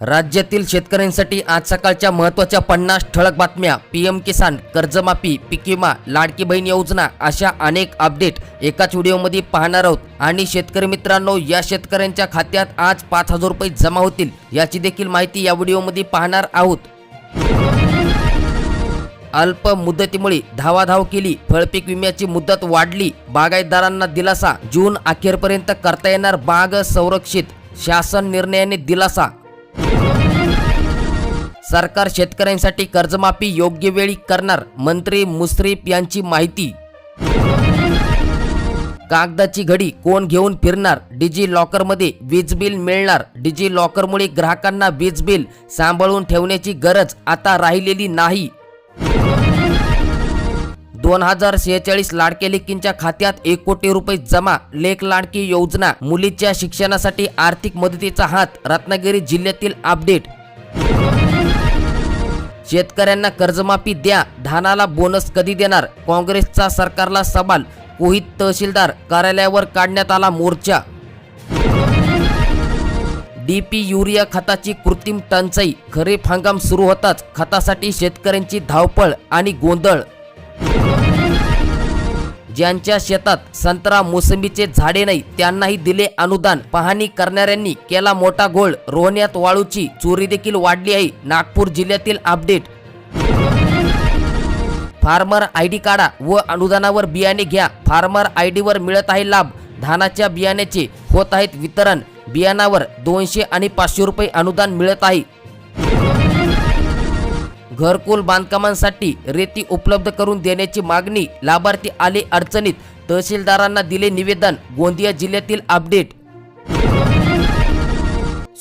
राज्यातील शेतकऱ्यांसाठी आज सकाळच्या महत्त्वाच्या पन्नास ठळक बातम्या. पी एम किसान कर्जमाफी पीक विमा लाडकी बहीण योजना अशा अनेक अपडेट एकाच व्हिडिओमध्ये पाहणार आहोत. आणि शेतकरी मित्रांनो या शेतकऱ्यांच्या खात्यात आज पाच हजार रुपये जमा होतील याची देखील माहिती या व्हिडिओमध्ये पाहणार आहोत. अल्प मुदतीमुळे धावाधाव केली. फळपीक विम्याची मुदत वाढली. बागायतदारांना दिलासा. जून अखेरपर्यंत करता येणार बाग संरक्षित. शासन निर्णयाने दिलासा. सरकार शेतकऱ्यांसाठी कर्जमाफी योग्य वेळी करणार मंत्री मुश्रीफ यांची माहिती. कागदाची घडी कोण घेऊन फिरणार? डिजी लॉकरमध्ये वीज बिल मिळणार. डिजी लॉकरमुळे ग्राहकांना वीज बिल सांभाळून ठेवण्याची गरज आता राहिलेली नाही. दोन हजार सेहेचाळीस लाडके लेकींच्या खात्यात एक कोटी रुपये जमा लेख लाडकी योजना मुलीच्या शिक्षणासाठी आर्थिक मदतीचा हात रत्नागिरी जिल्ह्यातील अपडेट. शेतकऱ्यांना कर्जमाफी द्या धानाला बोनस कधी देणार? काँग्रेसचा सरकारला सवाल कोहित तहसीलदार कार्यालयावर काढण्यात आला मोर्चा. डीपी युरिया खताची कृत्रिम टंचाई खरीप हंगाम सुरू होताच खतासाठी शेतकऱ्यांची धावपळ आणि गोंधळ. ज्यांच्या शेतात संत्रा मोसंबीचे झाडे नाही त्यांनाही दिले अनुदान. पाहणी करणाऱ्यांनी केला मोठा घोळ. रोहण्यात वाळूची चोरी देखील वाढली आहे. नागपूर जिल्ह्यातील अपडेट. फार्मर आय डी काढा व अनुदानावर बियाणे घ्या. फार्मर आय डीवर मिळत आहे लाभ. धानाच्या बियाण्याचे होत आहेत वितरण. बियाणावर दोनशे आणि पाचशे रुपये अनुदान मिळत आहे. घरकुल बांधकामांसाठी रेती उपलब्ध करून देण्याची मागणी लाभार्थी आले अडचणीत. तहसीलदारांना दिले निवेदन गोंदिया जिल्ह्यातील अपडेट.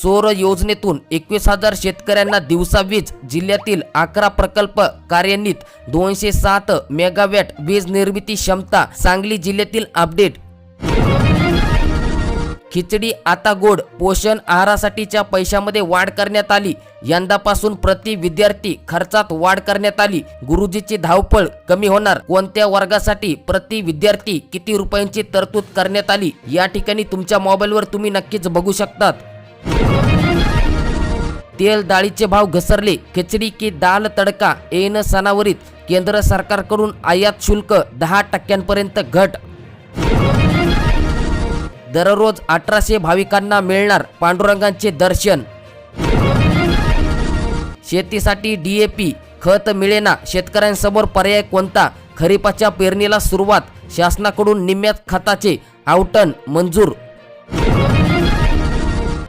सौर योजनेतून एकवीस हजार शेतकऱ्यांना दिवसा वीज जिल्ह्यातील अकरा प्रकल्प कार्यान्वित. दोनशे सात मेगावॅट वीज निर्मिती क्षमता सांगली जिल्ह्यातील अपडेट. खिचडी आता गोड पोषण आहारासाठीच्या पैशामध्ये वाढ करण्यात आली. यंदापासून प्रति विद्यार्थी खर्चात वाढ करण्यात आली. गुरुजीची धावपळ कमी होणार. कोणत्या वर्गासाठी प्रति विद्यार्थी किती रुपयांची तरतूद करण्यात आली? या ठिकाणी तुमच्या मोबाईलवर तुम्ही नक्कीच बघू शकतात. तेल डाळीचे भाव घसरले. खिचडी की दाल तडका येन सणावरीत केंद्र सरकारकडून आयात शुल्क दहा टक्क्यांपर्यंत घट दररोज अठराशे भाविकांना मिळणार पांडुरंगांचे दर्शन. शेतीसाठी डीएपी खत मिळेना शेतकऱ्यांसमोर पर्याय कोणता? खरीपाच्या पेरणीला सुरुवात शासनाकडून निम्म्यात खताचे आवटण मंजूर.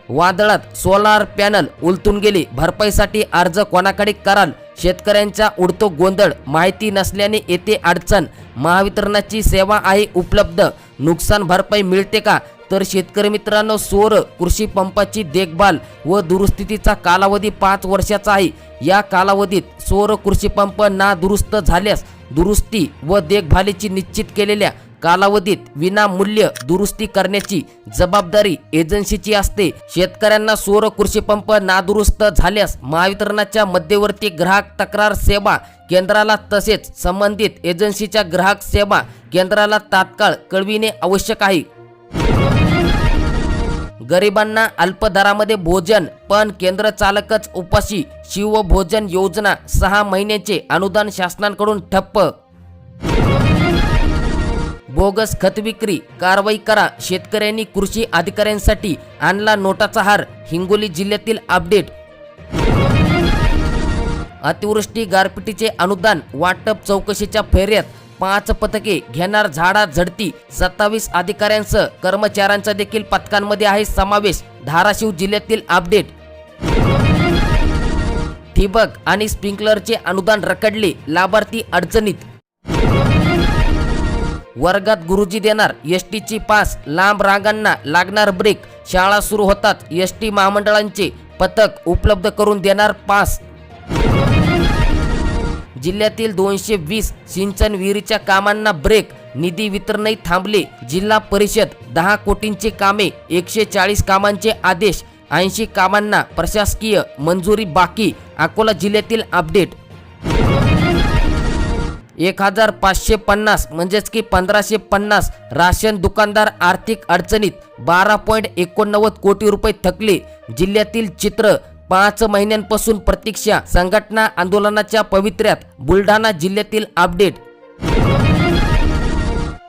वादळात सोलार पॅनल उलटून गेले भरपाईसाठी अर्ज कोणाकडे कराल? शेतकऱ्यांचा उडतो गोंधळ माहिती नसल्याने येते अडचण. महावितरणाची सेवा आहे उपलब्ध. नुकसान भरपाई मिळते का? तर शेतकरी मित्रांनो सोर कृषी पंपाची देखभाल व दुरुस्तीचा कालावधी पाच वर्षाचा आहे. या कालावधीत सौर कृषी पंप ना दुरुस्त झाल्यास दुरुस्ती व देखभालीची निश्चित केलेल्या कालावधीत विनामूल्य दुरुस्ती करण्याची जबाबदारी एजन्सीची असते. शेतकऱ्यांना सौर कृषी पंप नादुरुस्त झाल्यास महावितरणाच्या मध्यवर्ती ग्राहक तक्रार सेवा केंद्राला तसेच संबंधित एजन्सीच्या ग्राहक सेवा केंद्राला तात्काळ कळविणे आवश्यक आहे. गरिबांना अल्प दरामध्ये भोजन पण केंद्र चालकच उपाशी शिवभोजन योजना सहा महिन्याचे अनुदान शासनाकडून ठप्प बोगस खत विक्री कारवाई करा शेतकऱ्यांनी कृषी अधिकाऱ्यांसाठी आणला नोटाचा हार हिंगोली जिल्ह्यातील अपडेट. अतिवृष्टी गारपिटीचे अनुदान वाटप चौकशीच्या फेऱ्यात पाच पथके घेणार झाडा झडती सत्तावीस अधिकाऱ्यांसह कर्मचाऱ्यांचा देखील पथकांमध्ये आहे समावेश धाराशिव जिल्ह्यातील अपडेट. ठिबक आणि स्प्रिंकलरचे अनुदान रखडले लाभार्थी अडचणीत. वर्गात गुरुजी देणार एस टीची पास लांब रांगांना लागणार ब्रेक शाळा सुरू होतात एस टी महामंडळांचे पथक उपलब्ध करून देणार पास. जिल्ह्यातील दोनशे वीस सिंचन विहिरीच्या कामांना ब्रेक निधी वितरणही थांबले. जिल्हा परिषद दहा कोटींचे कामे एकशे चाळीस कामांचे आदेश ऐंशी कामांना प्रशासकीय मंजुरी बाकी. अकोला जिल्ह्यातील अपडेट एक हजार पाचशे पन्नास म्हणजेच की पंधराशे पन्नास राशन दुकानदार आर्थिक अडचणीत बारा पॉईंट एकोणनव्वद कोटी रुपये थकले. जिल्ह्यातील चित्र पाच महिन्यांपासून प्रतीक्षा संघटना आंदोलनाच्या पवित्र्यात बुलढाणा जिल्ह्यातील अपडेट.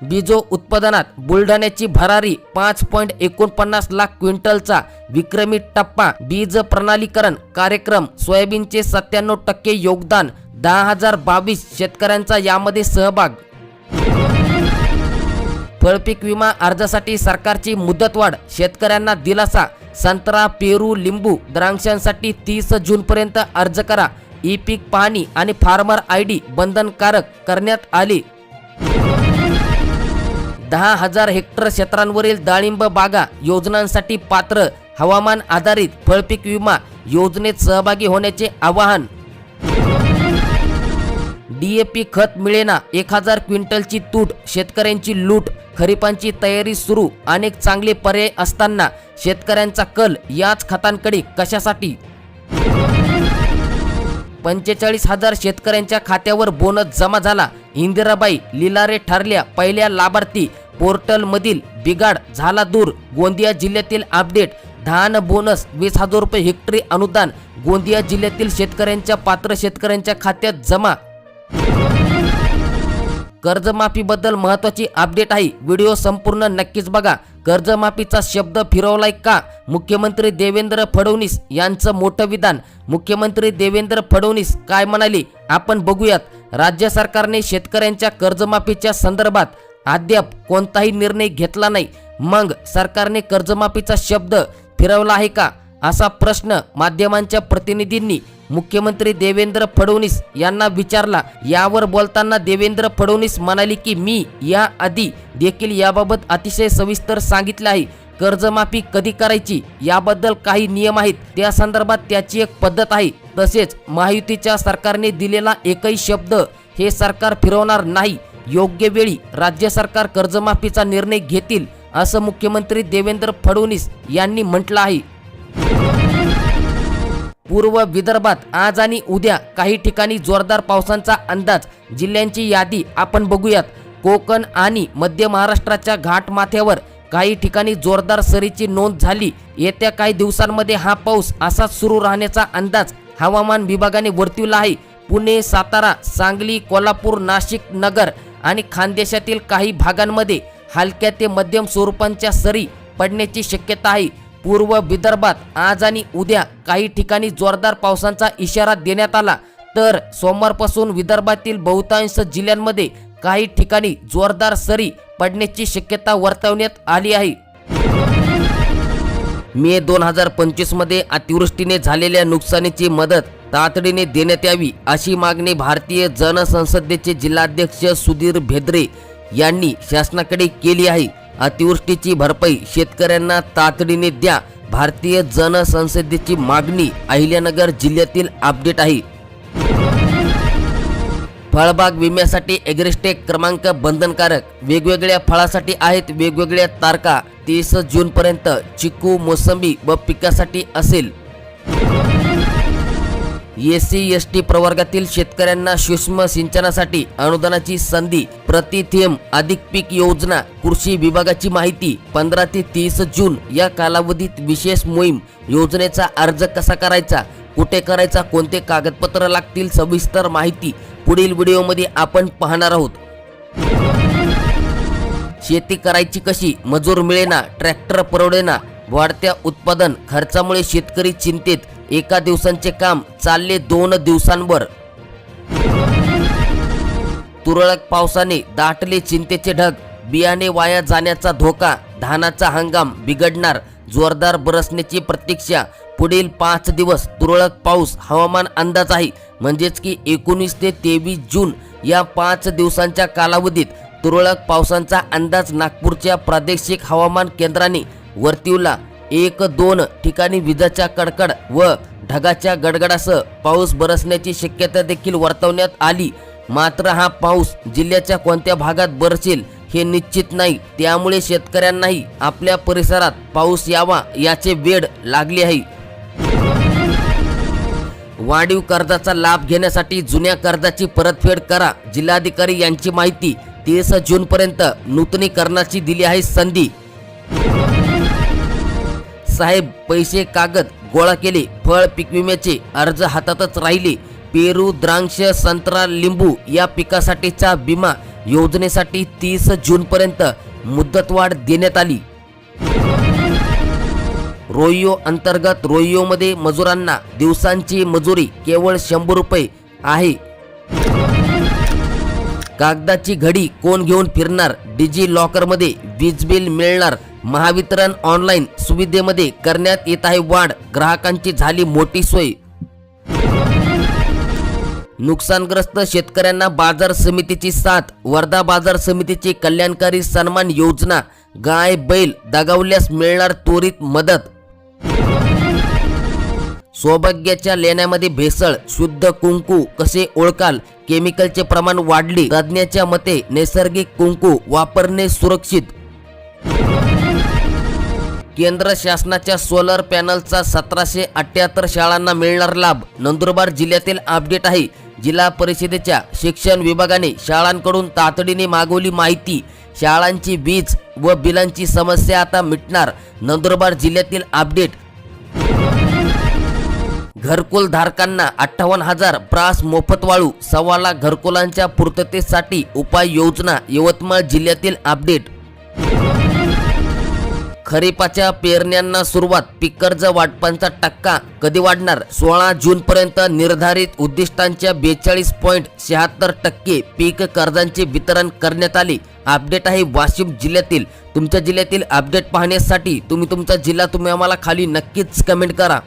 बीजो उत्पादनात बुलढाण्याची भरारी पाच पॉईंट एकोणपन्नास लाख क्विंटलचा विक्रमी टप्पा. बीज प्रणालीकरण कार्यक्रम सोयाबीनचे सत्त्याण्णव टक्के योगदान दहा हजार बावीस शेतकऱ्यांचा यामध्ये सहभाग. फळपीक विमा अर्जासाठी सरकारची मुदतवाढ शेतकऱ्यांना दिलासा संत्रा पेरू लिंबू द्राक्षांसाठी तीस जूनपर्यंत अर्ज करा. ई पीक पाहणी आणि फार्मर आय डी बंधनकारक करण्यात आली. दहा हजार हेक्टर क्षेत्रांवरील डाळिंब बागा योजनांसाठी पात्र हवामान आधारित फळपीक विमा योजनेत सहभागी होण्याचे आवाहन. डीएपी खत मिळेना एक हजार क्विंटलची तूट शेतकऱ्यांची लूट खरीपांची तयारी सुरू अनेक चांगले पर्याय असताना शेतकऱ्यांचा कल याच खतांकडे कशासाठी? पंचेचाळीस हजार शेतकऱ्यांच्या खात्यावर बोनस जमा झाला. इंदिराबाई लिलारे ठरल्या पहिल्या लाभार्थी पोर्टलमधील बिघाड झाला दूर. गोंदिया जिल्ह्यातील अपडेट धान बोनस वीस हजार रुपये हेक्टरी अनुदान गोंदिया जिल्ह्यातील शेतकऱ्यांच्या पात्र शेतकऱ्यांच्या खात्यात जमा कर्जमाफीबद्दल महत्त्वाची अपडेट आहे. व्हिडिओ संपूर्ण नक्कीच बघा. कर्जमाफीचा शब्द फिरवलाय का? मुख्यमंत्री देवेंद्र फडणवीस यांचं मोठं विधान. मुख्यमंत्री देवेंद्र फडणवीस काय म्हणाले? आपण बघूयात. राज्य सरकारने शेतकऱ्यांच्या कर्जमाफीच्या संदर्भात अद्याप कोणताही निर्णय घेतला नाही. मग सरकारने कर्जमाफीचा शब्द फिरवला आहे का? असा प्रश्न माध्यमांच्या प्रतिनिधींनी मुख्यमंत्री देवेंद्र फडणवीस यांना विचारला. यावर बोलताना देवेंद्र फडणवीस म्हणाले की मी या आधी देखील याबाबत अतिशय सविस्तर सांगितले आहे. कर्जमाफी कधी करायची? याबद्दल काही नियम आहेत. त्या संदर्भात त्याची एक पद्धत आहे. तसेच महायुतीच्या सरकारने दिलेला एकही शब्द हे सरकार फिरवणार नाही. योग्य वेळी राज्य सरकार कर्जमाफीचा निर्णय घेतील असं मुख्यमंत्री देवेंद्र फडणवीस यांनी म्हटलं आहे. पूर्व विदर्भात आज आणि उद्या काही ठिकाणी जोरदार पावसांचा अंदाज. जिल्ह्यांची यादी आपण बघूयात. कोकण आणि मध्य महाराष्ट्राच्या घाटमाथ्यावर काही ठिकाणी जोरदार सरीची नोंद झाली. येत्या काही दिवसांमध्ये हा पाऊस असाच सुरू राहण्याचा अंदाज हवामान विभागाने वर्तविला आहे. पुणे सातारा सांगली कोल्हापूर नाशिक नगर आणि खानदेशातील काही भागांमध्ये हलक्या ते मध्यम स्वरूपांच्या सरी पडण्याची शक्यता आहे. पूर्व विदर्भात आज आणि उद्या काही ठिकाणी जोरदार पावसांचा इशारा देण्यात आला. तर सोमवारपासून विदर्भातील बहुतांश जिल्ह्यांमध्ये काही ठिकाणी जोरदार सरी पडण्याची शक्यता वर्तवण्यात आली आहे. मे दोन हजार पंचवीसमध्ये अतिवृष्टीने झालेल्या नुकसानीची मदत तातडीने देण्यात यावी अशी मागणी भारतीय जनसंसदेचे जिल्हाध्यक्ष सुधीर भेद्रे यांनी शासनाकडे केली आहे. अतिवृष्टीची भरपाई शेतकऱ्यांना तातडीने द्या. भारतीय जनसंसदेची मागणी अहिल्यानगर जिल्ह्यातील अपडेट आहे. फळबाग विम्यासाठी एग्रेस्टेक क्रमांक बंधनकारक. वेगवेगळ्या फळासाठी आहेत वेगवेगळ्या तारखा. तीस जूनपर्यंत चिकू मोसंबी व पिकासाठी असेल. एस सी एस टी प्रवर्गातील शेतकऱ्यांना सूक्ष्म सिंचनासाठी अनुदानाची संधी प्रति थेंब अधिक पीक योजना कृषी विभागाची माहिती पंधरा ते तीस जून या कालावधीत विशेष मोहीम योजनेचा अर्ज कसा करायचा कुठे करायचा कोणते कागदपत्र लागतील सविस्तर माहिती पुढील व्हिडिओमध्ये आपण पाहणार आहोत. शेती करायची कशी मजूर मिळेना ट्रॅक्टर परवडेना वाढत्या उत्पादन खर्चामुळे शेतकरी चिंतेत एका दिवसांचे काम चालले दोन दिवसांवर. तुरळक पावसाने दाटले चिंतेचे ढग. बियाणे वाया जाण्याचा धोका. धानाचा हंगाम बिघडणार. जोरदार बरसण्याची प्रतीक्षा. पुढील पाच दिवस तुरळक पाऊस हवामान अंदाज आहे म्हणजेच की एकोणीस ते तेवीस जून या पाच दिवसांच्या कालावधीत तुरळक पावसांचा अंदाज नागपूरच्या प्रादेशिक हवामान केंद्राने वर्तवला. एक दोन ठिकाणी विजाच्या कडकड व ढगाच्या गडगडासह पाऊस बरसण्याची शक्यता देखील वर्तवण्यात आली. मात्र हा पाऊस जिल्ह्याच्या कोणत्या भागात बरसेल हे निश्चित नाही. त्यामुळे शेतकऱ्यांनाही आपल्या परिसरात पाऊस यावा याचे वेड लागले आहे. वाढीव कर्जाचा लाभ घेण्यासाठी जुन्या कर्जाची परतफेड करा. जिल्हाधिकारी यांची माहिती तीस जून पर्यंत नूतनीकरणाची दिली आहे संधी. साहेब पैसे कागद गोळा केले फळ पीक विम्याचे अर्ज हातातच राहिले. पेरू द्राक्ष संत्रा लिंबू या पिकासाठीचा विमा योजनेसाठी तीस जूनपर्यंत मुदतवाढ देण्यात आली. रोयो अंतर्गत रोइयोमध्ये मजुरांना दिवसांची मजुरी केवळ शंभर रुपये आहे. कागदाची घडी कोण घेऊन फिरणार? डिजी लॉकरमध्ये वीज बिल मिळणार? महावितरण ऑनलाईन सुविधेमध्ये करण्यात येत आहे वाढ ग्राहकांची झाली मोठी सोय. नुकसानग्रस्त शेतकऱ्यांना बाजार समितीची साथ वर्धा बाजार समितीची कल्याणकारी सन्मान योजना गाय बैल दगावल्यास मिळणार त्वरित मदत. सौभाग्याच्या लेण्यामध्ये भेसळ शुद्ध कुंकू कसे ओळखाल? केमिकलचे प्रमाण वाढले तज्ज्ञाच्या मते नैसर्गिक कुंकू वापरणे सुरक्षित. केंद्र शासनाच्या सोलर पॅनलचा सतराशे अठ्याहत्तर शाळांना मिळणार लाभ. नंदुरबार जिल्ह्यातील अपडेट आहे. जिल्हा परिषदेच्या शिक्षण विभागाने शाळांकडून तातडीने मागवली माहिती. शाळांची वीज व बिलांची समस्या आता मिटणार. नंदुरबार जिल्ह्यातील अपडेट घरकुल धारकांना अठ्ठावन्न हजार प्रास मोफत वाळू सव्वा लाख घरकुलांच्या पूर्ततेसाठी उपाययोजना यवतमाळ जिल्ह्यातील अपडेट. खरीपाच्या पेरण्यांना सुरुवात पीक कर्ज वाटपांचा टक्का कधी वाढणार? सोळा जून पर्यंत निर्धारित उद्दिष्टांच्या बेचाळीस पॉईंट शहात्तर टक्के पीक कर्जांचे वितरण करण्यात आले. अपडेट आहे वाशिम जिल्ह्यातील. तुमच्या जिल्ह्यातील अपडेट पाहण्यासाठी तुम्ही तुमचा जिल्हा तुम्ही आम्हाला खाली नक्कीच कमेंट करा.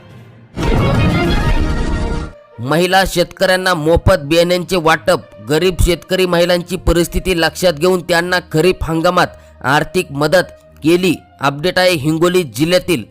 महिला शेतकऱ्यांना मोफत बियाण्यांचे वाटप गरीब शेतकरी महिलांची परिस्थिती लक्षात घेऊन त्यांना खरीप हंगामात आर्थिक मदत केली अपडेट आहे हिंगोली जिल्ह्यातील.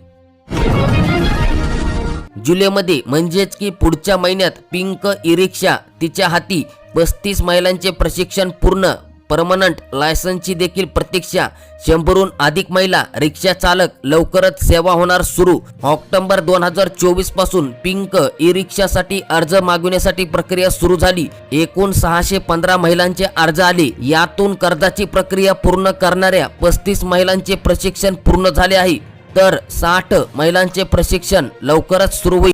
जुलैमध्ये म्हणजेच की पुढच्या महिन्यात पिंक ई रिक्षा तिच्या हाती पस्तीस महिलांचे प्रशिक्षण पूर्ण परमनंट लायसन्सची देखील प्रतीक्षा. शंभरहून अधिक महिला रिक्षा चालक लवकरच सेवा होणार सुरू. ऑक्टोबर दोन हजार चोवीसपासून पिंक ई रिक्षासाठी अर्ज मागविण्यासाठी प्रक्रिया सुरू झाली. एकूण सहाशे पंधरा महिलांचे अर्ज आले. यातून कर्जाची प्रक्रिया पूर्ण करणाऱ्या पस्तीस महिलांचे प्रशिक्षण पूर्ण झाले आहे. तर साठ महिलांचे प्रशिक्षण लवकरच सुरू होईल.